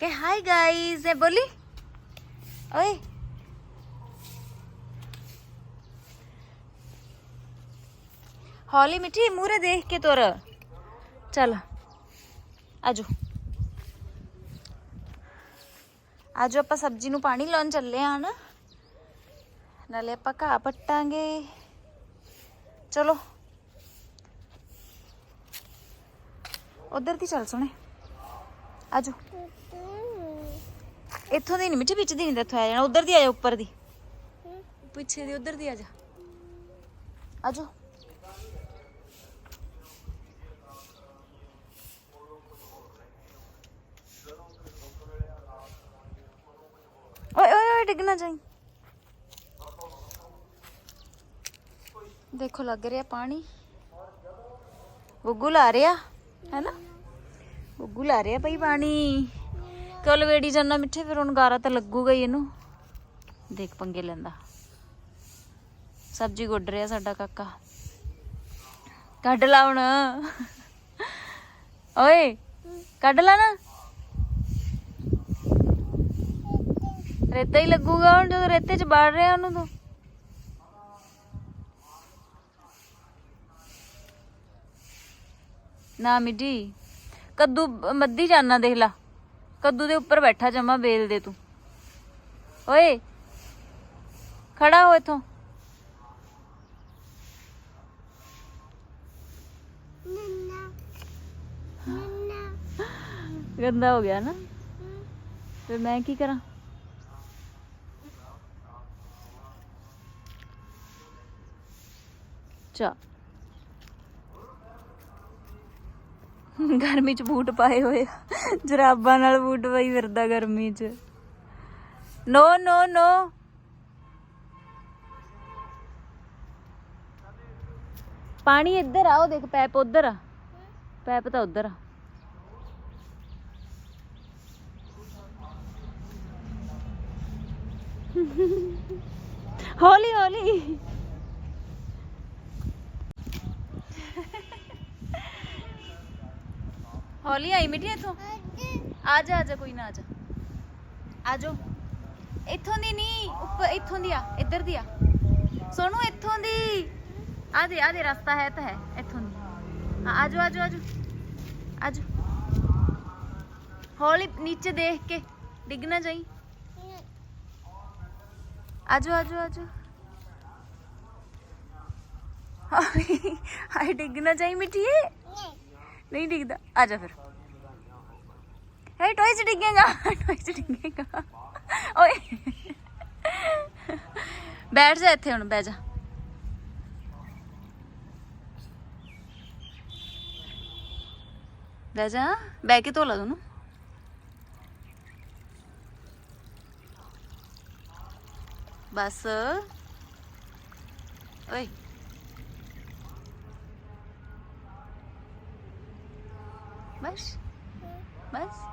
ਕਿ high guys ਇਹ ਬੋਲੀ ਓਏ ਹੌਲੀ ਮਿੱਠੀ ਮੂਰੇ ਦੇਖ ਕੇ ਤੁਰ ਚੱਲ ਆਜੋ ਆਜੋ ਆਪਾਂ ਸਬਜ਼ੀ ਨੂੰ ਪਾਣੀ ਲਾਉਣ ਚੱਲੇ ਆ ਨਾ ਨਾਲੇ ਆਪਾਂ ਘਾਹ ਪੱਟਾਂਗੇ ਚਲੋ ਉਧਰ ਦੀ ਚੱਲ ਸੁਣੇ ਆਜੋ ਇੱਥੋਂ ਦੀ ਨਹੀਂ ਮਿੱਠੀ ਵਿੱਚ ਦੀ ਨਹੀਂ ਤੇ ਇੱਥੋਂ ਆ ਜਾਣਾ ਉਧਰ ਦੀ ਆ ਜਾ ਉੱਪਰ ਦੀ ਪਿੱਛੇ ਦੀ ਉਧਰ ਦੀ ਆ ਜਾ ਆਜੋ ਓਏ ਓਏ ਓਏ ਡਿੱਗ ਨਾ ਜਾਈ ਦੇਖੋ ਲੱਗ ਰਿਹਾ ਪਾਣੀ ਗੁੱਗੂ ਲਾ ਰਿਹਾ ਹੈ ਨਾ ਗੁੱਗੂ ਲਾ ਰਿਹਾ ਭਾਈ ਪਾਣੀ ਕੋਲ ਵੇੜੀ ਜਾਂਦਾ ਮਿੱਠੇ, ਫਿਰ ਹੁਣ ਗਾਰਾ ਤਾਂ ਲੱਗੂਗਾ ਹੀ ਇਹਨੂੰ। ਦੇਖ ਪੰਗੇ ਲੈਂਦਾ। ਸਬਜ਼ੀ ਗੁੱਡ ਰਿਹਾ ਸਾਡਾ ਕਾਕਾ। ਕੱਢ ਲਾ ਹੁਣ। ਓਏ, ਕੱਢ ਲਾ ਨਾ। ਰੇਤਾ ਹੀ ਲੱਗੂਗਾ ਹੁਣ, ਜਦੋਂ ਰੇਤੇ 'ਚ ਬਾੜ ਰਿਹਾ ਉਹਨੂੰ ਤਾਂ। ਨਾ ਮਿੱਡੀ ਕੱਦੂ, ਮੱਦੀ ਜਾਨਾ ਦੇਖ ਲਾ। ਕੱਦੂ ਦੇ ਉੱਪਰ ਬੈਠਾ ਜਮਾ ਬੇਲ ਦੇ ਤੂੰ ਓਏ ਖੜਾ ਹੋ ਇਥੋਂ ਗੰਦਾ ਹੋ ਗਿਆ ਨਾ ਫਿਰ ਮੈਂ ਕੀ ਕਰਾਂ ਚਾ ਗਰਮੀ ਚ ਬੂਟ ਪਾਏ ਹੋਏ ਆ। ਜਰਾਬਾਂ ਨਾਲ ਬੂਟ ਪਾਈ ਫਿਰਦਾ ਗਰਮੀ ਚ। ਨੋ ਨੋ ਨੋ। ਪਾਣੀ ਇੱਧਰ ਆ, ਉਹ ਦੇਖ, ਪੈਪ ਉੱਧਰ ਆ। ਪੈਪ ਤਾਂ ਉੱਧਰ ਆ। ਹੌਲੀ ਹੌਲੀ। ਹੌਲੀ ਆਈ ਮਿੱਠੀ ਇੱਥੋਂ ਆ ਜਾ ਆ ਜਾ ਕੋਈ ਨਾ ਆ ਜਾ ਆ ਜਾ ਇੱਥੋਂ ਦੀ ਨਹੀਂ ਉੱਪਰ ਇੱਥੋਂ ਦੀ ਆ ਇੱਧਰ ਦੀ ਆ ਸੋਨੂੰ ਇੱਥੋਂ ਦੀ ਆ ਦੇ ਆ ਦੇ ਰਸਤਾ ਹੈ ਤਾਂ ਹੈ ਇੱਥੋਂ ਦੀ ਹਾਂ ਆ ਜਾ ਆ ਜਾ ਆ ਜਾ ਆ ਜਾ ਹੌਲੀ ਨੀਚੇ ਦੇਖ ਕੇ ਡਿੱਗ ਨਾ ਜਾਈ ਆ ਜਾ ਆ ਜਾ ਆ ਜਾ ਹਾਏ ਹਾਏ ਡਿੱਗ ਨਾ ਜਾਈ ਮਿੱਠੀਏ ਨਹੀਂ ਡਿੱਗਦਾ। ਆ ਜਾ ਫਿਰ। ਹੈ, ਟੋਏ ਚ ਡਿੱਗੇਗਾ, ਟੋਏ ਚ ਡਿੱਗੇਗਾ। ਓਏ। ਬੈਠ ਜਾ ਇੱਥੇ ਹੁਣ, ਬਹਿ ਜਾ। ਬਹਿ ਜਾ, ਬਹਿ ਕੇ ਧੋ ਲਾ ਤੂੰ ਬਸ। ਓਏ। ਬਸ। ਬਸ।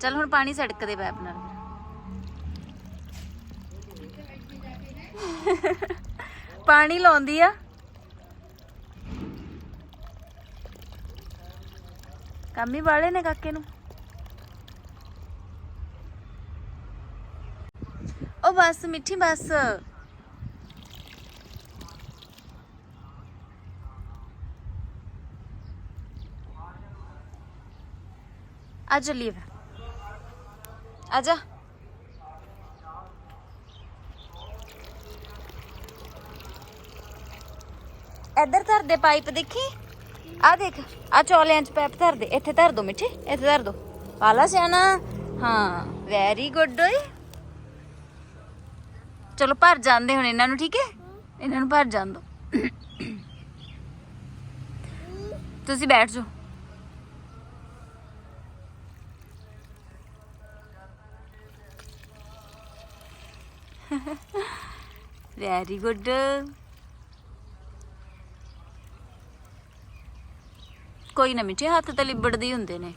ਚਲ ਹੁਣ ਪਾਣੀ ਸੜਕ ਦੇ ਪੈਪ ਨਾਲ। ਪਾਣੀ ਲਾਉਂਦੀ ਆ। ਕੰਮ ਹੀ ਵਾਲੇ ਨੇ ਕਾਕੇ ਨੂੰ। ਉਹ ਬਸ, ਮਿੱਠੀ ਬਸ। ਆ ਚੱਲੀਏ ਫਿਰ ਆ ਇੱਧਰ ਧਰ ਦੇ ਪਾਈਪ ਦੇਖੀ? ਆ ਦੇਖ, ਆ ਚੌਲਿਆਂ 'ਚ ਪਾਈਪ ਧਰ ਦੇ। ਇੱਥੇ ਧਰ ਦੋ ਮਿੱਠੇ, ਇੱਥੇ ਧਰ ਦੋ। ਪਾਲਾ ਸਿਆਣਾ। ਹਾਂ ਵੈਰੀ ਗੁੱਡ ਓਏ। ਚਲੋ ਭਰ ਜਾਂਦੇ ਹੁਣ ਇਹਨਾਂ ਨੂੰ, ਠੀਕ ਹੈ? ਇਹਨਾਂ ਨੂੰ ਭਰ ਜਾਣ ਦੋ। ਤੁਸੀਂ ਬੈਠ ਜਾਓ। ਵੈਰੀ ਗੁੱਡ ਕੋਈ ਨਾ ਮਿੱਠੇ ਹੱਥ ਤਾਂ ਲਿਬੜਦੇ ਹੀ ਹੁੰਦੇ ਨੇ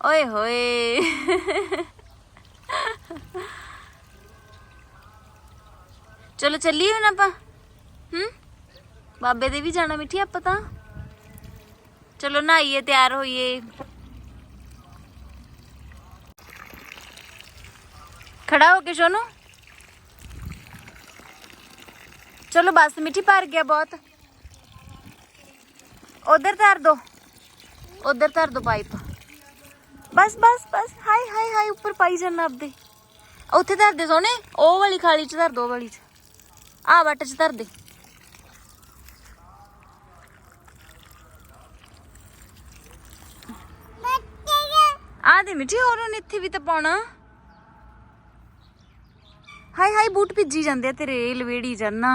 ਓਏ ਹੋਏ ਚਲੋ ਚੱਲੀਏ ਹੁਣ ਆਪਾਂ ਹੂੰ ਬਾਬੇ ਦੇ ਵੀ ਜਾਣਾ ਮਿੱਠੀ ਆਪਾਂ ਤਾਂ ਚਲੋ ਨਹਾਈਏ ਤਿਆਰ ਹੋਈਏ ਖੜਾ ਹੋ ਕੇ ਸੋਨੂ। ਚਲੋ ਬਸ ਮਿੱਠੀ ਭਰ ਗਿਆ ਬਹੁਤ। ਉਧਰ ਧਰ ਦੋ। ਉਧਰ ਧਰ ਦੋ ਪਾਈਪ। ਬਸ ਬਸ ਬਸ। ਹਾਈ ਹਾਈ ਹਾਈ ਉੱਪਰ ਪਾਈ ਜਾਣਾ ਆਪਦੇ। ਉੱਥੇ ਧਰ ਦੇ ਸੋਨੇ। ਉਹ ਵਾਲੀ ਖਾਲੀ ਚ ਧਰ ਦੋ ਵਾਲੀ ਚ। ਆ ਵੱਟ ਚ ਧਰ ਦੇ। ਆ ਦੇ ਮਿੱਠੀ ਹੋਰ ਉਹਨੇ ਇੱਥੇ ਵੀ ਤਾਂ ਪਾਉਣਾ। ਹਾਈ ਹਾਈ ਬੂਟ ਭਿੱਜੀ ਜਾਂਦੇ ਆ ਤੇਰੇ ਲਵੇੜੀ ਜਾਨਾ।